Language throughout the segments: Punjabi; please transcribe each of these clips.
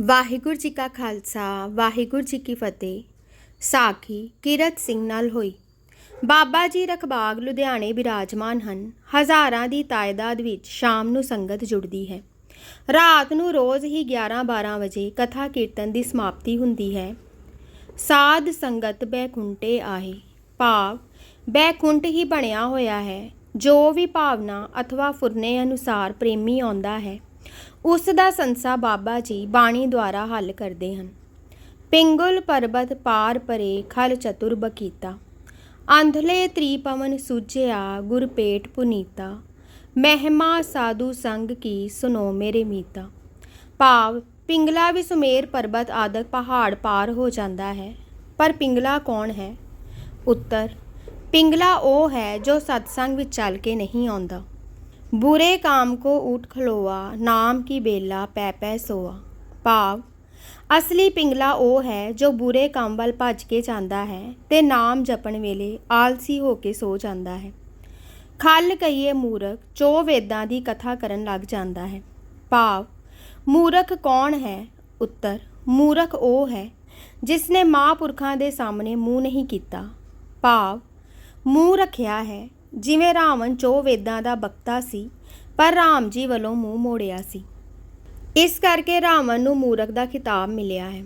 ਵਾਹਿਗੁਰੂ ਜੀ ਕਾ ਖਾਲਸਾ, ਵਾਹਿਗੁਰੂ ਜੀ ਕੀ ਫਤਿਹ। ਸਾਖੀ ਕਿਰਤ ਸਿੰਘ ਨਾਲ ਹੋਈ। ਬਾਬਾ ਜੀ ਰਖਬਾਗ ਲੁਧਿਆਣੇ ਬਿਰਾਜਮਾਨ ਹਨ। ਹਜ਼ਾਰਾਂ ਦੀ ਤਾਇਦਾਦ ਵਿੱਚ ਸ਼ਾਮ ਨੂੰ ਸੰਗਤ ਜੁੜਦੀ ਹੈ। ਰਾਤ ਨੂੰ ਰੋਜ਼ ਹੀ 11-12 ਵਜੇ ਕਥਾ ਕੀਰਤਨ ਦੀ ਸਮਾਪਤੀ ਹੁੰਦੀ ਹੈ। ਸਾਧ ਸੰਗਤ ਬੈਕੁੰਠੇ ਆਹੇ ਭਾਵ ਬੈਕੁੰਟ ਹੀ ਬਣਿਆ ਹੋਇਆ ਹੈ। ਜੋ ਵੀ ਭਾਵਨਾ ਅਥਵਾ ਫੁਰਨੇ ਅਨੁਸਾਰ ਪ੍ਰੇਮੀ ਆਉਂਦਾ ਹੈ। ਉਸ ਦਾ ਸੰਸਾ ਬਾਬਾ ਜੀ ਬਾਣੀ ਦੁਆਰਾ ਹੱਲ ਕਰਦੇ ਹਨ। ਪਿੰਗੁਲ ਪਰਬਤ ਪਾਰ ਪਰੇ ਖਲ ਚਤੁਰ ਬਕੀਤਾ ਅੰਧਲੇ ਤ੍ਰਿਪਵਨ ਸੁਜਿਆ ਗੁਰ ਪੇਟ ਪੁਨੀਤਾ। ਮਹਿਮਾ ਸਾਧੂ ਸੰਗ ਕੀ ਸੁਨੋ ਮੇਰੇ ਮੀਤਾ। ਭਾਵ ਪਿੰਗਲਾ ਵੀ ਸੁਮੇਰ ਪਰਬਤ ਆਦਿਕ ਪਹਾੜ ਪਾਰ ਹੋ ਜਾਂਦਾ ਹੈ, ਪਰ ਪਿੰਗਲਾ ਕੌਣ ਹੈ? ਉੱਤਰ, ਪਿੰਗਲਾ ਉਹ ਹੈ ਜੋ ਸਤਸੰਗ ਵਿੱਚ ਚੱਲ ਕੇ ਨਹੀਂ ਆਉਂਦਾ। ਬੁਰੇ ਕਾਮ ਕੋ ਉਠ ਖਲੋਆ, ਨਾਮ ਕੀ ਬੇਲਾ ਪੈ ਪੈ ਸੋਆ। ਭਾਵ, ਅਸਲੀ ਪਿੰਗਲਾ ਉਹ ਹੈ ਜੋ ਬੁਰੇ ਕੰਮ ਵੱਲ ਭੱਜ ਕੇ ਜਾਂਦਾ ਹੈ ਤੇ ਨਾਮ ਜਪਣ ਵੇਲੇ ਆਲਸੀ ਹੋ ਕੇ ਸੋ ਜਾਂਦਾ ਹੈ। ਖੱਲ ਕਹੀਏ ਮੂਰਖ, ਚੋ ਵੇਦਾਂ ਦੀ ਕਥਾ ਕਰਨ ਲੱਗ ਜਾਂਦਾ ਹੈ। ਭਾਵ, ਮੂਰਖ ਕੌਣ ਹੈ? ਉੱਤਰ, ਮੂਰਖ ਉਹ ਹੈ ਜਿਸ ਨੇ ਮਹਾਂਪੁਰਖਾਂ ਦੇ ਸਾਹਮਣੇ ਮੂੰਹ ਨਹੀਂ ਕੀਤਾ। ਭਾਵ, ਮੂੰਹ ਰੱਖਿਆ ਹੈ ਜਿਵੇਂ ਰਾਵਣ ਚੋ ਵੇਦਾਂ ਦਾ ਬਕਤਾ ਸੀ, ਪਰ ਰਾਮ ਜੀ ਵੱਲੋਂ ਮੂੰਹ ਮੋੜਿਆ ਸੀ। ਇਸ ਕਰਕੇ ਰਾਵਣ ਨੂੰ ਮੂਰਖ ਦਾ ਖਿਤਾਬ ਮਿਲਿਆ ਹੈ।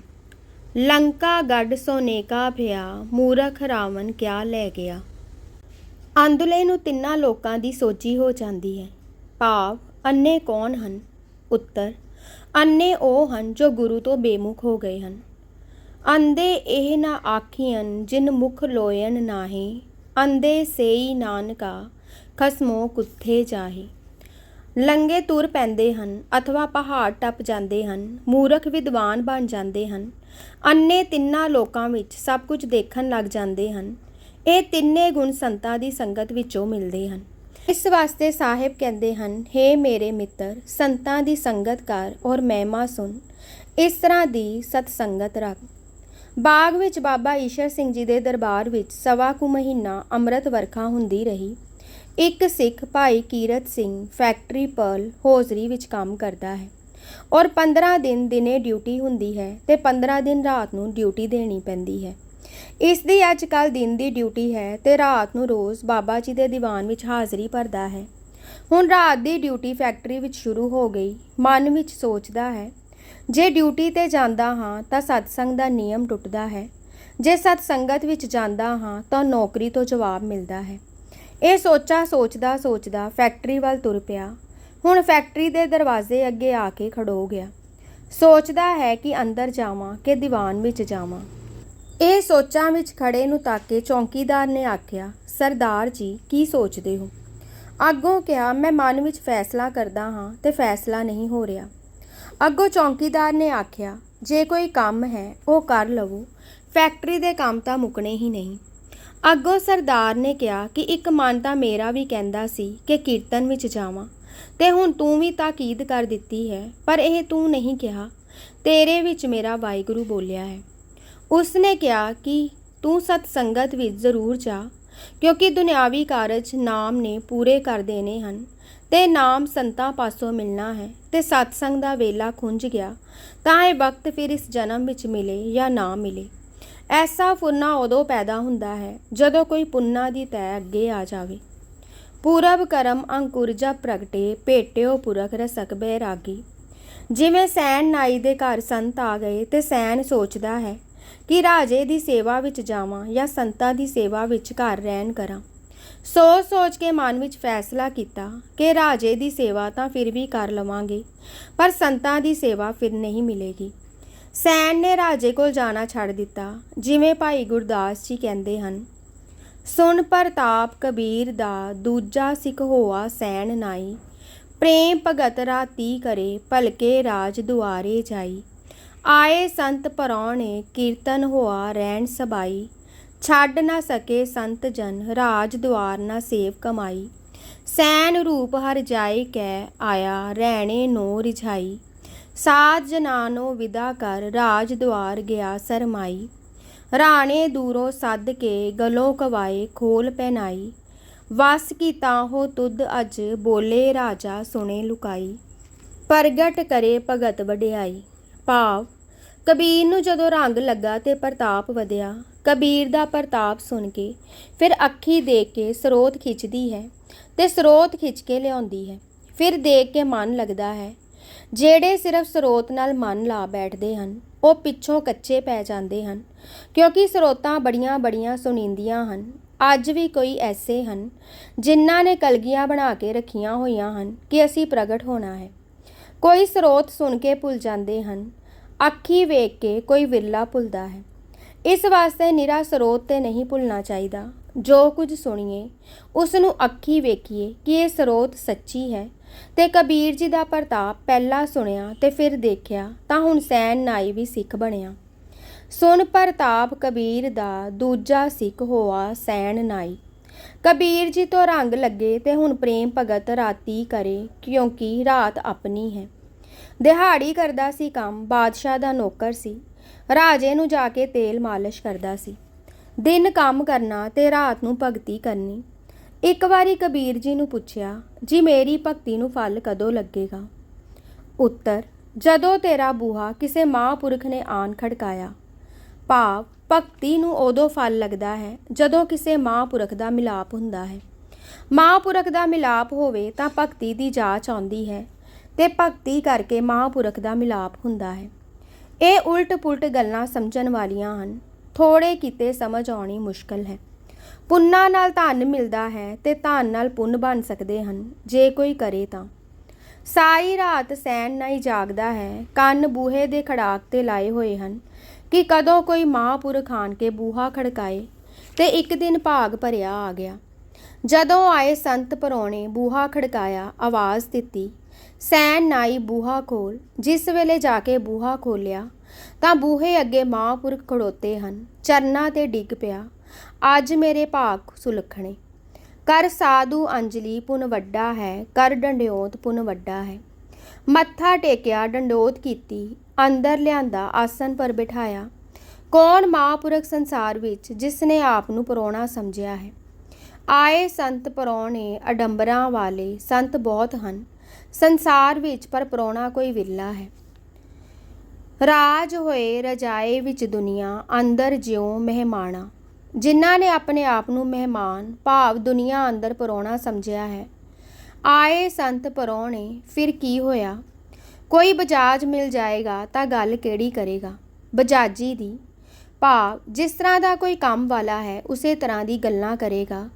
ਲੰਕਾ ਗੱਡ ਸੋਨੇ ਕਾ ਭਿਆ ਮੂਰਖ ਰਾਵਣ ਕਿਆ ਲੈ ਗਿਆ। ਅੰਦੁਲੇ ਨੂੰ ਤਿੰਨਾਂ ਲੋਕਾਂ ਦੀ ਸੋਚੀ ਹੋ ਜਾਂਦੀ ਹੈ। ਭਾਵ, ਅੰਨੇ ਕੌਣ ਹਨ? ਉੱਤਰ, ਅੰਨੇ ਉਹ ਹਨ ਜੋ ਗੁਰੂ ਤੋਂ ਬੇਮੁਖ ਹੋ ਗਏ ਹਨ। ਅੰਦੇ ਇਹ ਨਾ ਆਖੀਆਂ ਜਿਨ ਮੁਖ ਲੋਇਨ ਨਾਹੀ ਅੰਦੇ ਸੇਈ ਨਾਨਕਾ, ਖਸਮੋ ਕੁੱਥੇ ਜਾਹੇ। ਲੰਗੇ ਤੁਰ ਪੈਂਦੇ ਹਨ, ਅਥਵਾ ਪਹਾੜ ਟੱਪ ਜਾਂਦੇ ਹਨ, ਮੂਰਖ ਵਿਦਵਾਨ ਬਣ ਜਾਂਦੇ ਹਨ। ਅੰਨੇ ਤਿੰਨਾਂ ਲੋਕਾਂ ਵਿੱਚ ਸਭ ਕੁਝ ਦੇਖਣ ਲੱਗ ਜਾਂਦੇ ਹਨ। ਇਹ ਤਿੰਨੇ ਗੁਣ ਸੰਤਾਂ ਦੀ ਸੰਗਤ ਵਿੱਚੋਂ ਮਿਲਦੇ ਹਨ। ਇਸ ਵਾਸਤੇ ਸਾਹਿਬ ਕਹਿੰਦੇ ਹਨ हे ਮੇਰੇ ਮਿੱਤਰ, ਸੰਤਾਂ ਦੀ ਸੰਗਤ ਕਰ ਔਰ ਮਹਿਮਾ ਸੁਣ। ਇਸ ਤਰ੍ਹਾਂ ਦੀ ਸਤ ਸੰਗਤ ਰੱਖ ਬਾਗ ਵਿੱਚ ਬਾਬਾ ਈਸ਼ਰ ਸਿੰਘ ਜੀ ਦੇ ਦਰਬਾਰ ਵਿੱਚ ਸਵਾ ਕੁ ਮਹੀਨਾ ਅੰਮ੍ਰਿਤ ਵਰਖਾ ਹੁੰਦੀ ਰਹੀ। ਇੱਕ Sikh Bhai Kirat Singh factory Pearl hosiery ਵਿੱਚ ਕੰਮ ਕਰਦਾ ਹੈ ਔਰ 15 ਦਿਨ ਦਿਨੇ ਡਿਊਟੀ ਹੁੰਦੀ ਹੈ ਤੇ 15 ਦਿਨ ਰਾਤ ਨੂੰ ਡਿਊਟੀ ਦੇਣੀ ਪੈਂਦੀ ਹੈ। ਇਸ ਦੀ ਅੱਜ ਕੱਲ ਦਿਨ ਦੀ ਡਿਊਟੀ ਹੈ ਤੇ ਰਾਤ ਨੂੰ ਰੋਜ਼ ਬਾਬਾ ਜੀ ਦੇ ਦੀਵਾਨ ਵਿੱਚ ਹਾਜ਼ਰੀ ਭਰਦਾ ਹੈ। ਹੁਣ ਰਾਤ ਦੀ ਡਿਊਟੀ ਫੈਕਟਰੀ ਵਿੱਚ ਸ਼ੁਰੂ ਹੋ ਗਈ। ਮਨ ਵਿੱਚ ਸੋਚਦਾ ਹੈ ਜੇ ਡਿਊਟੀ ਤੇ ਜਾਂਦਾ ਹਾਂ ਤਾਂ ਸਤਸੰਗ ਦਾ ਨਿਯਮ ਟੁੱਟਦਾ ਹੈ। ਜੇ ਸਤ ਸੰਗਤ ਵਿੱਚ ਜਾਂਦਾ ਹਾਂ ਤਾਂ ਨੌਕਰੀ ਤੋਂ ਜਵਾਬ ਮਿਲਦਾ ਹੈ। ਇਹ ਸੋਚਾ ਸੋਚਦਾ ਸੋਚਦਾ ਫੈਕਟਰੀ ਵੱਲ ਤੁਰ ਪਿਆ। ਹੁਣ ਫੈਕਟਰੀ ਦੇ ਦਰਵਾਜ਼ੇ ਅੱਗੇ ਆ ਕੇ ਖੜੋ ਗਿਆ। ਸੋਚਦਾ ਹੈ ਕਿ ਅੰਦਰ ਜਾਵਾਂ ਕਿ ਦੀਵਾਨ ਵਿੱਚ ਜਾਵਾਂ। ਇਹ ਸੋਚਾਂ ਵਿੱਚ ਖੜੇ ਨੂੰ ਤਾਕੇ ਚੌਂਕੀਦਾਰ ਨੇ ਆਖਿਆ, ਸਰਦਾਰ ਜੀ, ਕੀ ਸੋਚਦੇ ਹੋ? ਅੱਗੋਂ ਕਿਹਾ, ਮੈਂ ਮਨ ਵਿੱਚ ਫੈਸਲਾ ਕਰਦਾ ਹਾਂ ਤੇ ਫੈਸਲਾ ਨਹੀਂ ਹੋ ਰਿਹਾ। ਅੱਗੋਂ ਚੌਂਕੀਦਾਰ ਨੇ ਆਖਿਆ, ਜੇ ਕੋਈ ਕੰਮ ਹੈ, ਉਹ ਕਰ ਲਵੋ। ਫੈਕਟਰੀ ਦੇ ਕੰਮ ਤਾਂ ਮੁੱਕਣੇ ਹੀ ਨਹੀਂ। ਅੱਗੋਂ ਸਰਦਾਰ ਨੇ ਕਿਹਾ ਕਿ ਇੱਕ ਮਨ ਤਾਂ ਮੇਰਾ ਵੀ ਕਹਿੰਦਾ ਸੀ ਕਿ ਕੀਰਤਨ ਵਿੱਚ ਜਾਵਾਂ। ਤੇ ਹੁਣ ਤੂੰ ਵੀ ਤਾਕੀਦ ਕਰ ਦਿੱਤੀ ਹੈ, ਪਰ ਇਹ ਤੂੰ ਨਹੀਂ ਕਿਹਾ। ਤੇਰੇ ਵਿੱਚ ਮੇਰਾ ਵਾਹਿਗੁਰੂ ਬੋਲਿਆ ਹੈ। ਉਸ ਨੇ ਕਿਹਾ ਕਿ ਤੂੰ ਸਤ ਸੰਗਤ ਵਿੱਚ ਜ਼ਰੂਰ ਜਾ, ਕਿਉਂਕਿ ਦੁਨਿਆਵੀ ਕਾਰਜ ਨਾਮ ਨੇ ਪੂਰੇ ਕਰ ਦੇਣੇ ਹਨ। ਤੇ ਨਾਮ ਸੰਤਾਂ ਪਾਸੋਂ ਮਿਲਣਾ ਹੈ ਤੇ ਸਤਸੰਗ ਦਾ ਵੇਲਾ ਖੁੰਝ ਗਿਆ, ਤਾਂ ਇਹ ਵਕਤ ਫਿਰ ਇਸ ਜਨਮ ਵਿੱਚ ਮਿਲੇ ਜਾਂ ਨਾ ਮਿਲੇ। ਐਸਾ ਫੁਰਨਾ ਉਦੋਂ ਪੈਦਾ ਹੁੰਦਾ ਹੈ ਜਦੋਂ ਕੋਈ ਪੁੰਨਾ ਦੀ ਤੈ ਅੱਗੇ ਆ ਜਾਵੇ। ਪੂਰਬ ਕਰਮ ਅੰਕੁਰਜਾ ਪ੍ਰਗਟੇ, ਭੇਟਿਓ ਪੁਰਖ ਰਸਕ ਬੈਰਾਗੀ ਜਿਵੇਂ ਸੈਨ ਨਾਈ ਦੇ ਘਰ ਸੰਤ ਆ ਗਏ ਤੇ ਸੈਨ ਸੋਚਦਾ ਹੈ ਕਿ ਰਾਜੇ ਦੀ ਸੇਵਾ ਵਿੱਚ ਜਾਵਾਂ ਜਾਂ ਸੰਤਾਂ ਦੀ ਸੇਵਾ ਵਿੱਚ ਘਰ ਰਹਿਣ ਕਰਾਂ। ਸੋਚ ਸੋਚ ਕੇ ਮਨ ਵਿੱਚ ਫੈਸਲਾ ਕੀਤਾ ਕਿ ਰਾਜੇ ਦੀ ਸੇਵਾ ਤਾਂ ਫਿਰ ਵੀ ਕਰ ਲਵਾਂਗੇ, ਪਰ ਸੰਤਾਂ ਦੀ ਸੇਵਾ ਫਿਰ ਨਹੀਂ ਮਿਲੇਗੀ। ਸੈਨ ਨੇ ਰਾਜੇ ਕੋਲ ਜਾਣਾ ਛੱਡ ਦਿੱਤਾ, ਜਿਵੇਂ ਭਾਈ ਗੁਰਦਾਸ ਜੀ ਕਹਿੰਦੇ ਹਨ। ਸੁਣ ਪ੍ਰਤਾਪ ਕਬੀਰ ਦਾ ਦੂਜਾ ਸਿੱਖ ਹੋਆ ਸੈਨ ਨਾਈ, ਪ੍ਰੇਮ ਭਗਤ ਰਾਤੀ ਕਰੇ ਭਲਕੇ ਰਾਜ ਦੁਆਰੇ ਜਾਈ। ਆਏ ਸੰਤ ਪਰੌਣੇ ਕੀਰਤਨ ਹੋਆ ਰਹਿਣ ਸਬਾਈ ਛੱਡ ਨਾ ਸਕੇ ਸੰਤ ਜਨ, ਰਾਜ ਦੁਆਰ ਨਾ ਸੇਵ ਕਮਾਈ। ਸੈਨ ਰੂਪ ਹਰ ਜਾਏ ਕੈ ਆਇਆ ਰਹਿਣੇ ਨੋ ਰਿਝਾਈ। ਸਾਧ ਜਨਾਨੋ ਵਿਦਾ ਕਰ, ਰਾਜ ਦੁਆਰ ਗਿਆ ਸਰਮਾਈ। ਰਾਣੇ ਦੂਰੋਂ ਸੱਦ ਕੇ ਗਲੋਂ ਕਵਾਏ, ਖੋਲ ਪਹਿਨਾਈ। ਵਸ ਕੀਤਾ ਹੋ ਤੁਧ ਅਜ, ਬੋਲੇ ਰਾਜਾ ਸੁਣੇ ਲੁਕਾਈ। ਪ੍ਰਗਟ ਕਰੇ ਭਗਤ ਵਡਿਆਈ। ਭਾਵ, ਕਬੀਰ ਨੂੰ ਜਦੋਂ ਰੰਗ ਲੱਗਾ ਤੇ ਪ੍ਰਤਾਪ ਵਧਿਆ। ਕਬੀਰ ਦਾ ਪ੍ਰਤਾਪ ਸੁਣ ਕੇ ਫਿਰ ਅੱਖੀ ਦੇਖ ਕੇ ਸਰੋਤ ਖਿੱਚਦੀ ਹੈ ਤੇ ਸਰੋਤ ਖਿੱਚ ਕੇ ਲਿਆਉਂਦੀ ਹੈ। ਫਿਰ ਦੇਖ ਕੇ ਮਨ ਲੱਗਦਾ ਹੈ, ਜਿਹੜੇ ਸਿਰਫ ਸਰੋਤ ਨਾਲ ਮਨ ਲਾ ਬੈਠਦੇ ਹਨ, ਉਹ ਪਿੱਛੋਂ ਕੱਚੇ ਪੈ ਜਾਂਦੇ ਹਨ, ਕਿਉਂਕਿ ਸਰੋਤਾਂ ਬੜੀਆਂ ਬੜੀਆਂ ਸੁਣੀਂਦੀਆਂ ਹਨ। ਅੱਜ ਵੀ ਕੋਈ ਐਸੇ ਹਨ, ਜਿਨ੍ਹਾਂ ਨੇ ਕਲਗੀਆਂ ਬਣਾ ਕੇ ਰੱਖੀਆਂ ਹੋਈਆਂ ਹਨ ਕਿ ਅਸੀਂ ਪ੍ਰਗਟ ਹੋਣਾ ਹੈ। ਕੋਈ ਸਰੋਤ ਸੁਣ ਕੇ ਭੁੱਲ ਜਾਂਦੇ ਹਨ, ਅੱਖੀ ਵੇਖ ਕੇ ਕੋਈ ਵਿਰਲਾ ਭੁੱਲਦਾ ਹੈ। ਇਸ ਵਾਸਤੇ ਨਿਰਾ ਸਰੋਤ ਤੇ ਨਹੀਂ ਭੁੱਲਣਾ ਚਾਹੀਦਾ। ਜੋ ਕੁਝ ਸੁਣੀਏ ਉਸ ਨੂੰ ਅੱਖੀ ਵੇਖੀਏ ਕਿ ਇਹ ਸਰੋਤ ਸੱਚੀ ਹੈ। ਤੇ ਕਬੀਰ ਜੀ ਦਾ ਪ੍ਰਤਾਪ ਪਹਿਲਾਂ ਸੁਣਿਆ ਤੇ ਫਿਰ ਦੇਖਿਆ, ਤਾਂ ਹੁਣ ਸੈਨ ਨਾਈ ਵੀ ਸਿੱਖ ਬਣਿਆ। ਸੁਣ ਪ੍ਰਤਾਪ ਕਬੀਰ ਦਾ ਦੂਜਾ ਸਿੱਖ ਹੋਆ ਸੈਣ ਨਾਈ। ਕਬੀਰ ਜੀ ਤੋਂ ਰੰਗ ਲੱਗੇ ਤੇ ਹੁਣ ਪ੍ਰੇਮ ਭਗਤ ਰਾਤੀ ਕਰੇ, ਕਿਉਂਕਿ ਰਾਤ ਆਪਣੀ ਹੈ। ਦਿਹਾੜੀ ਕਰਦਾ ਸੀ ਕੰਮ, ਬਾਦਸ਼ਾਹ ਦਾ ਨੌਕਰ ਸੀ। ਰਾਜੇ ਨੂੰ ਜਾ ਕੇ ਤੇਲ ਮਾਲਿਸ਼ ਕਰਦਾ ਸੀ। ਦਿਨ ਕੰਮ ਕਰਨਾ ਤੇ ਰਾਤ ਨੂੰ ਭਗਤੀ ਕਰਨੀ। ਇੱਕ ਵਾਰੀ ਕਬੀਰ ਜੀ ਨੂੰ ਪੁੱਛਿਆ, ਜੀ ਮੇਰੀ ਭਗਤੀ ਨੂੰ ਫਲ ਕਦੋਂ ਲੱਗੇਗਾ? ਉੱਤਰ, ਜਦੋਂ ਤੇਰਾ ਬੂਹਾ ਕਿਸੇ ਮਹਾਂਪੁਰਖ ਨੇ ਆਣ ਖੜਕਾਇਆ। ਭਾਵ ਭਗਤੀ ਨੂੰ ਉਦੋਂ ਫਲ ਲੱਗਦਾ ਹੈ ਜਦੋਂ ਕਿਸੇ ਮਹਾਂਪੁਰਖ ਦਾ ਮਿਲਾਪ ਹੁੰਦਾ ਹੈ। ਮਹਾਂਪੁਰਖ ਦਾ ਮਿਲਾਪ ਹੋਵੇ ਤਾਂ ਭਗਤੀ ਦੀ ਜਾਚ ਆਉਂਦੀ ਹੈ ਤੇ ਭਗਤੀ ਕਰਕੇ ਮਹਾਂਪੁਰਖ ਦਾ ਮਿਲਾਪ ਹੁੰਦਾ ਹੈ। ਇਹ ਉਲਟ-ਪੁਲਟ ਗੱਲਾਂ ਸਮਝਣ ਵਾਲੀਆਂ ਹਨ। ਥੋੜੇ ਕਿਤੇ ਸਮਝ ਆਉਣੀ ਮੁਸ਼ਕਲ ਹੈ। ਪੁੰਨਾਂ ਨਾਲ ਧਨ ਮਿਲਦਾ ਹੈ ਤੇ ਧਨ ਨਾਲ ਪੁੰਨ ਬਣ ਸਕਦੇ ਹਨ। ਜੇ ਕੋਈ ਕਰੇ ਤਾਂ। ਸਾਰੀ ਰਾਤ ਸੈਨ ਹੀ ਜਾਗਦਾ ਹੈ। ਕੰਨ ਬੂਹੇ ਦੇ ਖੜਾਕ ਤੇ ਲਾਏ ਹੋਏ ਹਨ ਕਿ ਕਦੋਂ ਕੋਈ ਮਹਾਂਪੁਰਖ ਆਣ ਕੇ ਬੂਹਾ ਖੜਕਾਏ ਤੇ ਇੱਕ ਦਿਨ ਭਾਗ ਭਰਿਆ ਆ ਗਿਆ। ਜਦੋਂ ਆਏ ਸੰਤ ਪਰੋਣੇ ਬੂਹਾ ਖੜਕਾਇਆ, ਆਵਾਜ਼ ਦਿੱਤੀ ਸੈਨ ਨਾਈ ਬੂਹਾ ਖੋਲ, ਜਿਸ ਵੇਲੇ ਜਾ ਕੇ ਬੂਹਾ ਖੋਲਿਆ, ਤਾਂ ਬੂਹੇ ਅੱਗੇ ਮਹਾਂਪੁਰਖ ਖੜੋਤੇ ਹਨ, ਚਰਨਾਂ ਤੇ ਡਿੱਗ ਪਿਆ, ਅੱਜ ਮੇਰੇ ਭਾਗ ਸੁਲਖਣੇ, ਕਰ ਸਾਧੂ ਅੰਜਲੀ ਪੁਨ ਵੱਡਾ ਹੈ, ਕਰ ਡੰਡਿਓਤ ਪੁਨ ਵੱਡਾ ਹੈ। ਮੱਥਾ ਟੇਕਿਆ, ਡੰਡੋਤ ਕੀਤੀ, ਅੰਦਰ ਲਿਆਂਦਾ ਆਸਨ ਪਰ ਬਿਠਾਇਆ, ਕੌਣ ਮਹਾਂਪੁਰਖ ਸੰਸਾਰ ਵਿੱਚ ਜਿਸ ਨੇ ਆਪ ਨੂੰ ਪਰੋਣਾ ਸਮਝਿਆ ਹੈ? ਆਏ ਸੰਤ ਪਰੋਣੇ, ਅਡੰਬਰਾਂ ਵਾਲੇ ਸੰਤ ਬਹੁਤ ਹਨ ਸੰਸਾਰ ਵਿੱਚ ਪਰ ਪਰੋਣਾ ਕੋਈ ਵਿਰਲਾ ਹੈ। ਰਾਜ ਹੋਏ ਰਜਾਏ ਵਿੱਚ ਦੁਨੀਆ, ਅੰਦਰ ਜਿਉ ਮਹਿਮਾਨਾ ਜਿਨ੍ਹਾਂ ਨੇ ਆਪਣੇ ਆਪ ਨੂੰ ਮਹਿਮਾਨ, ਭਾਵ ਦੁਨੀਆ ਅੰਦਰ ਪਰੋਣਾ ਸਮਝਿਆ ਹੈ। ਆਏ ਸੰਤ ਪਰੋਣੇ, ਫਿਰ ਕੀ ਹੋਇਆ? ਕੋਈ ਬਜਾਜ ਮਿਲ ਜਾਏਗਾ ਤਾਂ ਗੱਲ ਕਿਹੜੀ ਕਰੇਗਾ? ਬਜਾਜੀ ਦੀ। ਭਾਵ ਜਿਸ ਤਰ੍ਹਾਂ ਦਾ ਕੋਈ ਕੰਮ ਵਾਲਾ ਹੈ, ਉਸੇ ਤਰ੍ਹਾਂ ਦੀ ਗੱਲਾਂ ਕਰੇਗਾ।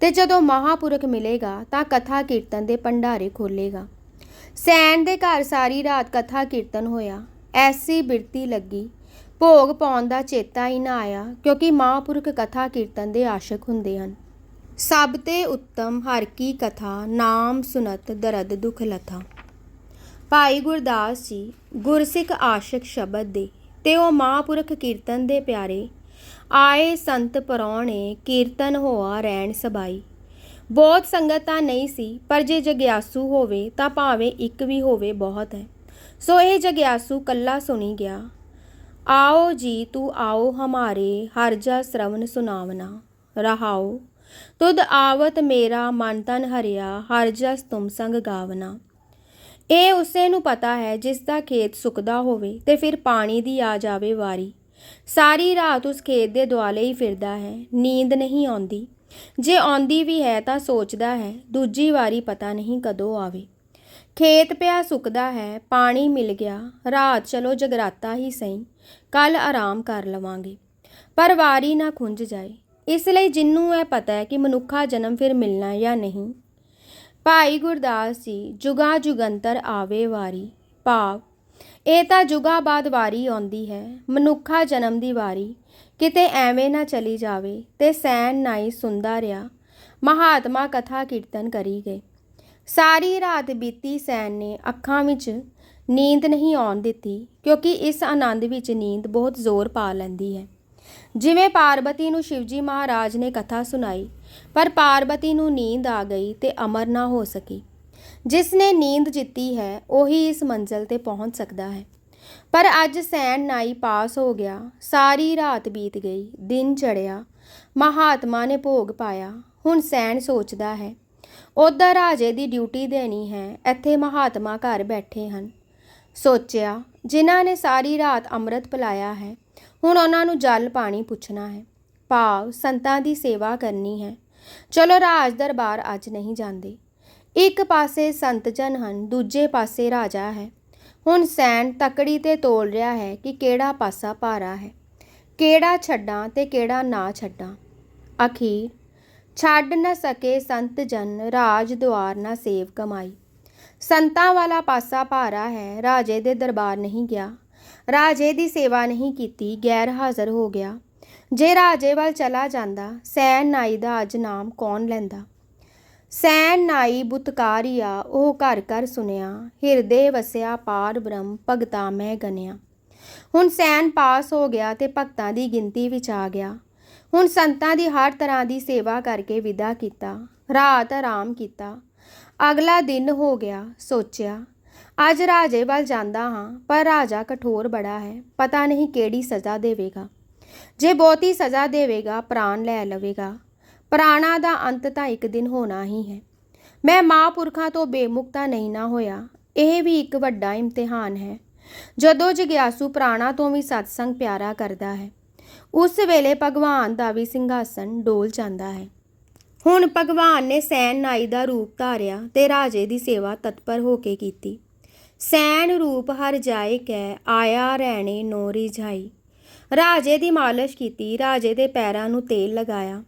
ਤੇ ਜਦੋਂ ਮਹਾਪੁਰਖ ਮਿਲੇਗਾ ਤਾਂ ਕਥਾ ਕੀਰਤਨ ਦੇ ਭੰਡਾਰੇ ਖੋਲੇਗਾ ਸੈਨ ਦੇ ਘਰ ਸਾਰੀ ਰਾਤ ਕਥਾ ਕੀਰਤਨ ਹੋਇਆ। ਐਸੀ ਬਿਰਤੀ ਲੱਗੀ। ਭੋਗ ਪਾਉਣ ਦਾ ਚੇਤਾ ਹੀ ਨਾ ਆਇਆ, ਕਿਉਂਕਿ ਮਹਾਂਪੁਰਖ ਕਥਾ ਕੀਰਤਨ ਦੇ ਆਸ਼ਕ ਹੁੰਦੇ ਹਨ। ਸਭ ਤੇ ਉੱਤਮ ਹਰ ਕੀ ਕਥਾ, ਨਾਮ ਸੁਨਤ ਦਰਦ ਦੁਖ ਲਥਾ। ਭਾਈ ਗੁਰਦਾਸ ਜੀ ਗੁਰਸਿੱਖ ਆਸ਼ਕ ਸ਼ਬਦ ਦੇ ਤੇ ਉਹ ਮਹਾਂਪੁਰਖ ਕੀਰਤਨ ਦੇ ਪਿਆਰੇ, ਆਏ ਸੰਤ ਪਰੌਣੇ ਕੀਰਤਨ ਹੋਆ ਰਹਿਣ ਸਬਾਈ। ਬਹੁਤ ਸੰਗਤ ਤਾਂ ਨਹੀਂ ਸੀ, ਪਰ ਜੇ ਜਗਿਆਸੂ ਹੋਵੇ ਤਾਂ ਭਾਵੇਂ ਇੱਕ ਵੀ ਹੋਵੇ ਬਹੁਤ ਹੈ। ਸੋ ਇਹ ਜਗਿਆਸੂ ਕੱਲਾ ਸੁਣੀ ਗਿਆ, ਆਓ ਜੀ ਤੂੰ ਆਓ ਹਮਾਰੇ, ਹਰ ਜਾ ਸ਼ਰਵਨ ਸੁਨਾਵਨਾ ਰਹਾਓ। ਤੁਧ ਆਵਤ ਮੇਰਾ ਮਨ ਤਨ ਹਰਿਆ, ਹਰ ਜਸ ਤੁਮ ਸੰਗ ਗਾਵਨਾ। ਇਹ ਉਸੇ ਨੂੰ ਪਤਾ ਹੈ ਜਿਸ ਦਾ ਖੇਤ ਸੁੱਕਦਾ ਹੋਵੇ ਤੇ ਫਿਰ ਪਾਣੀ ਦੀ ਆ ਜਾਵੇ ਵਾਰੀ। ਸਾਰੀ ਰਾਤ ਉਸ ਖੇਤ ਦੇ ਦੁਆਲੇ ਹੀ ਫਿਰਦਾ ਹੈ, ਨੀਂਦ ਨਹੀਂ ਆਉਂਦੀ। ਜੇ ਆਉਂਦੀ ਵੀ ਹੈ ਤਾਂ ਸੋਚਦਾ ਹੈ, ਦੂਜੀ ਵਾਰੀ ਪਤਾ ਨਹੀਂ ਕਦੋਂ ਆਵੇ। ਖੇਤ ਪਿਆ ਸੁੱਕਦਾ ਹੈ, ਪਾਣੀ ਮਿਲ ਗਿਆ, ਰਾਤ ਚਲੋ ਜਗਰਾਤਾ ਹੀ ਸਹੀ ਕੱਲ ਆਰਾਮ ਕਰ ਲਵਾਂਗੇ। ਪਰ ਵਾਰੀ ਨਾ ਖੁੰਝ ਜਾਏ। ਇਸ ਲਈ ਜਿੰਨੂੰ ਇਹ ਪਤਾ ਹੈ ਕਿ ਮਨੁੱਖਾ ਜਨਮ ਫਿਰ ਮਿਲਣਾ ਜਾਂ ਨਹੀਂ, ਭਾਈ ਗੁਰਦਾਸ ਜੀ ਜੁਗਾ ਜੁਗੰਤਰ ਆਵੇ ਵਾਰੀ, ਭਾਵ ਇਹ ਤਾਂ ਜੁਗਾ ਬਾਅਦ ਵਾਰੀ ਆਉਂਦੀ ਹੈ, ਮਨੁੱਖਾ ਜਨਮ ਦੀ ਵਾਰੀ ਕਿਤੇ ਐਵੇਂ ਨਾ ਚਲੀ ਜਾਵੇ ਤੇ ਸੈਨ ਨਾਈ ਸੁੰਦਾ ਰਿਹਾ। ਮਹਾਤਮਾ ਕਥਾ ਕੀਰਤਨ ਕਰੀ ਗਏ। ਸਾਰੀ ਰਾਤ ਬੀਤੀ ਸੈਨ ਨੇ ਅੱਖਾਂ ਵਿੱਚ ਨੀਂਦ ਨਹੀਂ ਆਉਣ ਦਿੱਤੀ, ਕਿਉਂਕਿ ਇਸ ਆਨੰਦ ਵਿੱਚ ਨੀਂਦ ਬਹੁਤ ਜ਼ੋਰ ਪਾ ਲੈਂਦੀ ਹੈ। ਜਿਵੇਂ ਪਾਰਬਤੀ ਨੂੰ ਸ਼ਿਵਜੀ ਮਹਾਰਾਜ ਨੇ ਕਥਾ ਸੁਣਾਈ, ਪਰ ਪਾਰਬਤੀ ਨੂੰ ਨੀਂਦ ਆ ਗਈ ਤੇ ਅਮਰ ਨਾ ਹੋ ਸਕੀ। ਜਿਸ ਨੇ ਨੀਂਦ ਜਿੱਤੀ ਹੈ, ਉਹੀ ਇਸ ਮੰਜ਼ਲ ਤੇ ਪਹੁੰਚ ਸਕਦਾ ਹੈ। ਪਰ ਅੱਜ ਸੈਨ ਨਾਈ ਪਾਸ ਹੋ ਗਿਆ। ਸਾਰੀ ਰਾਤ ਬੀਤ ਗਈ। ਦਿਨ ਚੜਿਆ ਮਹਾਤਮਾ ਨੇ ਭੋਗ ਪਾਇਆ। ਹੁਣ ਸੈਨ ਸੋਚਦਾ ਹੈ ਉਧਰ ਰਾਜੇ ਦੀ ਡਿਊਟੀ ਦੇਣੀ ਹੈ। ਇੱਥੇ ਮਹਾਤਮਾ ਘਰ ਬੈਠੇ ਹਨ। ਸੋਚਿਆ, ਜਿਨ੍ਹਾਂ ਨੇ ਸਾਰੀ ਰਾਤ ਅੰਮ੍ਰਿਤ ਪਿਲਾਇਆ ਹੈ, ਹੁਣ ਉਹਨਾਂ ਨੂੰ ਜਲ ਪਾਣੀ ਪੁੱਛਣਾ ਹੈ। ਭਾਵ ਸੰਤਾਂ ਦੀ ਸੇਵਾ ਕਰਨੀ ਹੈ। ਚਲੋ ਰਾਜ ਦਰਬਾਰ ਅੱਜ ਨਹੀਂ ਜਾਂਦੇ। ਇੱਕ ਪਾਸੇ ਸੰਤ ਜਨ ਹਨ, ਦੂਜੇ ਪਾਸੇ ਰਾਜਾ ਹੈ। ਹੁਣ ਸੈਨ ਤਕੜੀ ਤੇ ਤੋਲ ਰਿਹਾ ਹੈ ਕਿ ਕਿਹੜਾ ਪਾਸਾ ਭਾਰਾ ਹੈ। ਕਿਹੜਾ ਛੱਡਾਂ ਤੇ ਕਿਹੜਾ ਨਾ ਛੱਡਾਂ। ਅਖੀਰ, ਛੱਡ ਨਾ ਸਕੇ ਸੰਤ ਜਨ, ਰਾਜ ਦੁਆਰ ਨਾ ਸੇਵ ਕਮਾਈ। ਸੰਤਾਂ ਵਾਲਾ ਪਾਸਾ ਭਾਰਾ ਹੈ, ਰਾਜੇ ਦੇ ਦਰਬਾਰ ਨਹੀਂ ਗਿਆ। ਰਾਜੇ ਦੀ ਸੇਵਾ ਨਹੀਂ ਕੀਤੀ, ਗੈਰ ਹਾਜ਼ਰ ਹੋ ਗਿਆ। ਜੇ ਰਾਜੇ ਵੱਲ ਚਲਾ ਜਾਂਦਾ, ਸੈਨ ਨਾਈ ਦਾ ਅੱਜ ਨਾਮ ਕੌਣ ਲੈਂਦਾ? ਸੈਨ ਨਾਈ ਬੁਤਕਾਰੀਆ, ਉਹ ਘਰ ਘਰ ਸੁਨਿਆ। ਹਿਰਦੇ ਵਸਿਆ ਪਾਰ ਬ੍ਰਹਮ, ਭਗਤਾ ਮੈਂ ਗਨਿਆ। ਹੁਣ ਸੈਨ ਪਾਸ ਹੋ ਗਿਆ ਤੇ ਭਗਤਾਂ ਦੀ ਗਿਣਤੀ ਵਿੱਚ ਆ ਗਿਆ। ਹੁਣ ਸੰਤਾਂ ਦੀ ਹਰ ਤਰ੍ਹਾਂ ਦੀ ਸੇਵਾ ਕਰਕੇ ਵਿਦਾ ਕੀਤਾ। ਰਾਤ ਆਰਾਮ ਕੀਤਾ। ਅਗਲਾ ਦਿਨ ਹੋ ਗਿਆ, ਸੋਚਿਆ। ਅੱਜ ਰਾਜੇ ਵੱਲ ਜਾਂਦਾ ਹਾਂ, ਪਰ ਰਾਜਾ ਕਠੋਰ ਬੜਾ ਹੈ। ਪਤਾ ਨਹੀਂ ਕਿਹੜੀ ਸਜ਼ਾ ਦੇਵੇਗਾ। ਜੇ ਬਹੁਤੀ ਸਜ਼ਾ ਦੇਵੇਗਾ, ਪ੍ਰਾਣ ਲੈ ਲਵੇਗਾ। ਪ੍ਰਾਣਾ ਦਾ ਅੰਤ ਤਾਂ ਇੱਕ ਦਿਨ ਹੋਣਾ ਹੀ ਹੈ। ਮੈਂ ਮਹਾਂਪੁਰਖਾਂ ਤੋਂ ਬੇਮੁਕਤਾ ਨਹੀਂ ਨਾ ਹੋਇਆ। ਇਹ ਵੀ ਇੱਕ ਵੱਡਾ ਇਮਤਿਹਾਨ ਹੈ। ਜਦੋਂ ਜਗਿਆਸੂ ਪ੍ਰਾਣਾ ਤੋਂ ਵੀ ਸਤਸੰਗ ਪਿਆਰਾ ਕਰਦਾ ਹੈ, ਉਸ ਵੇਲੇ ਭਗਵਾਨ ਦਾ ਵੀ ਸਿੰਘਾਸਨ ਡੋਲ ਜਾਂਦਾ ਹੈ। ਹੁਣ ਭਗਵਾਨ ਨੇ ਸੈਨ ਨਾਈ ਦਾ ਰੂਪ ਧਾਰਿਆ ਤੇ ਰਾਜੇ ਦੀ ਸੇਵਾ ਤਤਪਰ ਹੋ ਕੇ ਕੀਤੀ। ਸੈਨ ਰੂਪ ਹਰ ਜਾਏ ਕੈ, ਆਇਆ ਰਹਿਣੇ ਨੋ ਰਿਝਾਈ। ਰਾਜੇ ਦੀ ਮਾਲਿਸ਼ ਕੀਤੀ, ਰਾਜੇ ਦੇ ਪੈਰਾਂ ਨੂੰ ਤੇਲ ਲਗਾਇਆ।